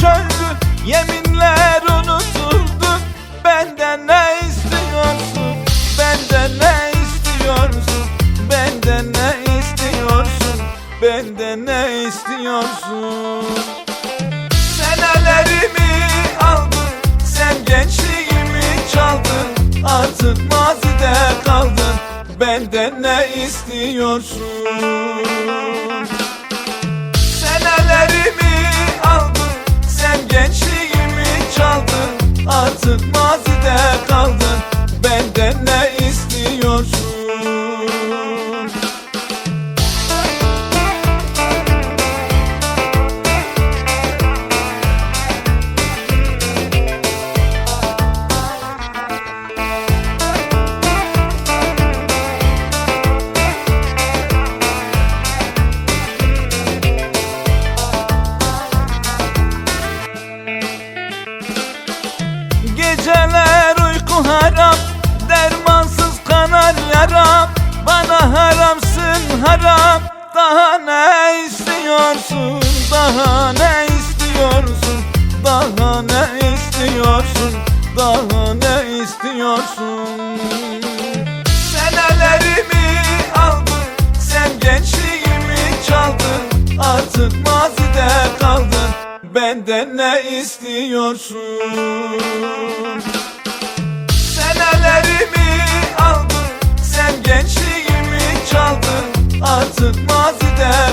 çöldü Yeminler unutuldu. Benden ne istiyorsun? Benden ne istiyorsun? Benden ne istiyorsun? Benden ne istiyorsun? Senelerimi aldın Sen gençliğimi çaldın Artık mazide kaldın Benden ne istiyorsun çaldın istiyorsun? Daha ne istiyorsun? Daha ne istiyorsun? Daha ne istiyorsun? Senelerimi aldın Sen gençliğimi çaldın Artık mazide kaldın Benden ne istiyorsun? Senelerimi aldın Sen gençliğimi çaldın Artık mazide